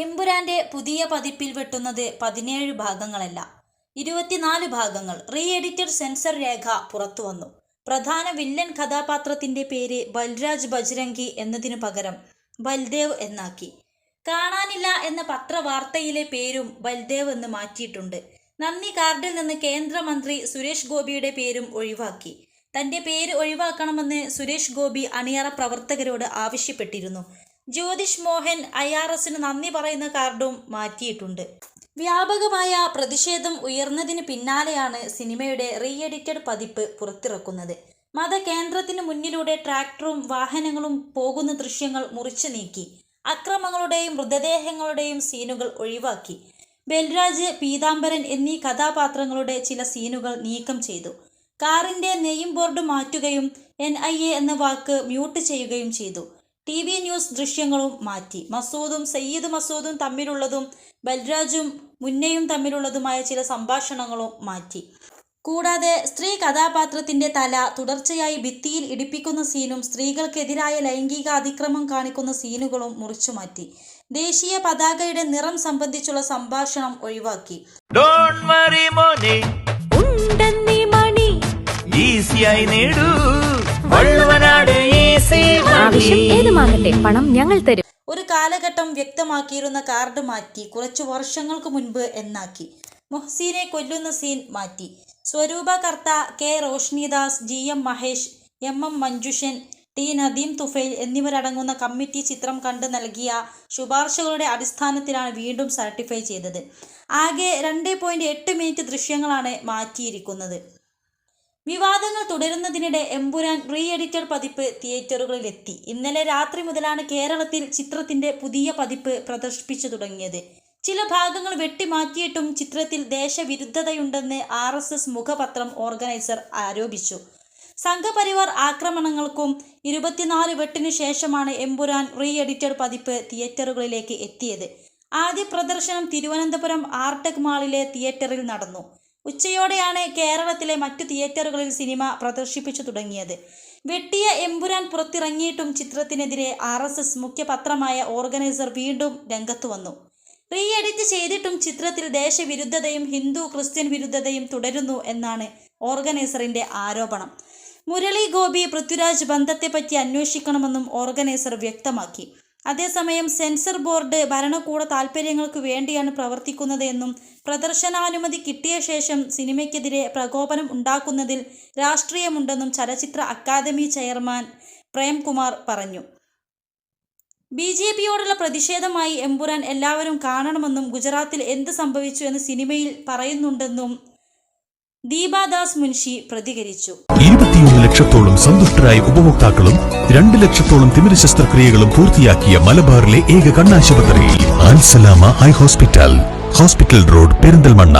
എമ്പുരാന്റെ പുതിയ പതിപ്പിൽ വെട്ടുന്നത് പതിനേഴ് ഭാഗങ്ങളല്ല. ഇരുപത്തിനാല് ഭാഗങ്ങൾ. റീ എഡിറ്റഡ് സെൻസർ രേഖ പുറത്തുവന്നു പ്രധാന വില്ലൻ കഥാപാത്രത്തിന്റെ പേര് ബൽരാജ് ബജ്രംഗി എന്നതിനു പകരം ബൽദേവ് എന്നാക്കി. കാണാനില്ല എന്ന പത്രവാർത്തയിലെ പേരും ബൽദേവ് എന്ന് മാറ്റിയിട്ടുണ്ട്. നന്ദി കാർഡിൽ നിന്ന് കേന്ദ്രമന്ത്രി സുരേഷ് ഗോപിയുടെ പേരും ഒഴിവാക്കി. തന്റെ പേര് ഒഴിവാക്കണമെന്ന് സുരേഷ് ഗോപി അണിയറ പ്രവർത്തകരോട് ആവശ്യപ്പെട്ടിരുന്നു. ജ്യോതിഷ് മോഹൻ ഐ ആർ എസിന് നന്ദി പറയുന്ന കാർഡും മാറ്റിയിട്ടുണ്ട്. വ്യാപകമായ പ്രതിഷേധം ഉയർന്നതിന് പിന്നാലെയാണ് സിനിമയുടെ റീ എഡിറ്റഡ് പതിപ്പ് പുറത്തിറക്കുന്നത്. മതകേന്ദ്രത്തിന് മുന്നിലൂടെ ട്രാക്ടറും വാഹനങ്ങളും പോകുന്ന ദൃശ്യങ്ങൾ മുറിച്ചു നീക്കി. അക്രമങ്ങളുടെയും മൃതദേഹങ്ങളുടെയും സീനുകൾ ഒഴിവാക്കി. ബൽരാജ് പീതാംബരൻ എന്നീ കഥാപാത്രങ്ങളുടെ ചില സീനുകൾ നീക്കം ചെയ്തു. കാറിന്റെ നെയ്യും ബോർഡ് മാറ്റുകയും എൻ എന്ന വാക്ക് മ്യൂട്ട് ചെയ്യുകയും ചെയ്തു. ടി വി ന്യൂസ് ദൃശ്യങ്ങളും മാറ്റി. മസൂദും സയ്യിദ് മസൂദും തമ്മിലുള്ളതും ബൽരാജും മുന്നയും തമ്മിലുള്ളതുമായ ചില സംഭാഷണങ്ങളും മാറ്റി. കൂടാതെ സ്ത്രീ കഥാപാത്രത്തിന്റെ തല തുടർച്ചയായി ഭിത്തിയിൽ ഇടിപ്പിക്കുന്ന സീനും സ്ത്രീകൾക്കെതിരായ ലൈംഗിക അതിക്രമം കാണിക്കുന്ന സീനുകളും മുറിച്ചു മാറ്റി. ദേശീയ പതാകയുടെ നിറം സംബന്ധിച്ചുള്ള സംഭാഷണം ഒഴിവാക്കി. ഡോണ്ട് വറി മോനെ. ഉണ്ടെന്നീ മണി. ഈസിയായി നേടൂ. പണം ഞങ്ങൾ തരും. ഒരു കാലഘട്ടം വ്യക്തമാക്കിയിരുന്ന കാർഡ് മാറ്റി കുറച്ചു വർഷങ്ങൾക്ക് മുൻപ് എന്നാക്കി. മുഹ്സീനെ കൊല്ലുന്ന സീൻ മാറ്റി. സ്വരൂപകർത്ത K Roshnidas G M Mahesh M M Manjushan T Nadeem Thufail എന്നിവരടങ്ങുന്ന കമ്മിറ്റി ചിത്രം കണ്ട് നൽകിയ ശുപാർശകളുടെ അടിസ്ഥാനത്തിലാണ് വീണ്ടും സർട്ടിഫൈ ചെയ്തത്. ആകെ രണ്ട് മിനിറ്റ് ദൃശ്യങ്ങളാണ് മാറ്റിയിരിക്കുന്നത്. വിവാദങ്ങൾ തുടരുന്നതിനിടെ എമ്പുരാൻ റീ എഡിറ്റഡ് പതിപ്പ് തിയേറ്ററുകളിലെത്തി. ഇന്നലെ രാത്രി മുതലാണ് കേരളത്തിൽ ചിത്രത്തിന്റെ പുതിയ പതിപ്പ് പ്രദർശിപ്പിച്ചു തുടങ്ങിയത്. ചില ഭാഗങ്ങൾ വെട്ടിമാറ്റിയിട്ടും ചിത്രത്തിൽ ദേശവിരുദ്ധതയുണ്ടെന്ന് ആർ എസ് എസ് മുഖപത്രം ഓർഗനൈസർ ആരോപിച്ചു. സംഘപരിവാർ ആക്രമണങ്ങൾക്കും ഇരുപത്തിനാല് വെട്ടിനു ശേഷമാണ് എമ്പുരാൻ റീ എഡിറ്റഡ് പതിപ്പ് തിയേറ്ററുകളിലേക്ക് എത്തിയത്. ആദ്യ പ്രദർശനം തിരുവനന്തപുരം ആർടെക് മാളിലെ തിയേറ്ററിൽ നടന്നു. ഉച്ചയോടെയാണ് കേരളത്തിലെ മറ്റു തിയേറ്ററുകളിൽ സിനിമ പ്രദർശിപ്പിച്ചു തുടങ്ങിയത്. വെട്ടിയ എമ്പുരാൻ പുറത്തിറങ്ങിയിട്ടും ചിത്രത്തിനെതിരെ ആർ എസ് എസ് മുഖ്യപത്രമായ ഓർഗനൈസർ വീണ്ടും രംഗത്തു വന്നു. റീ എഡിറ്റ് ചെയ്തിട്ടും ചിത്രത്തിൽ ദേശവിരുദ്ധതയും ഹിന്ദു ക്രിസ്ത്യൻ വിരുദ്ധതയും തുടരുന്നു എന്നാണ് ഓർഗനൈസറിന്റെ ആരോപണം. മുരളി ഗോപി പൃഥ്വിരാജ് ബന്ധത്തെപ്പറ്റി അന്വേഷിക്കണമെന്നും ഓർഗനൈസർ വ്യക്തമാക്കി. അതേസമയം സെൻസർ ബോർഡ് ഭരണകൂട താൽപ്പര്യങ്ങൾക്ക് വേണ്ടിയാണ് പ്രവർത്തിക്കുന്നത് എന്നും പ്രദർശനാനുമതി കിട്ടിയ ശേഷം സിനിമയ്ക്കെതിരെ പ്രകോപനം ഉണ്ടാക്കുന്നതിൽ രാഷ്ട്രീയമുണ്ടെന്നും ചലച്ചിത്ര അക്കാദമി ചെയർമാൻ പ്രേംകുമാർ പറഞ്ഞു. ബി ജെ പിയോടുള്ള പ്രതിഷേധമായി എമ്പുരാൻ എല്ലാവരും കാണണമെന്നും ഗുജറാത്തിൽ എന്ത് സംഭവിച്ചു എന്ന് സിനിമയിൽ പറയുന്നുണ്ടെന്നും ദീപാദാസ് മുൻഷി പ്രതികരിച്ചു. ഇരുപത്തിയൊന്ന് ലക്ഷത്തോളം സന്തുഷ്ടരായ ഉപഭോക്താക്കളും രണ്ട് ലക്ഷത്തോളം തിമിര ശസ്ത്രക്രിയകളും പൂർത്തിയാക്കിയ മലബാറിലെ ഏക കണ്ണാശുപത്രി Al Salama eye hospital. Hospital road Perinthalmanna.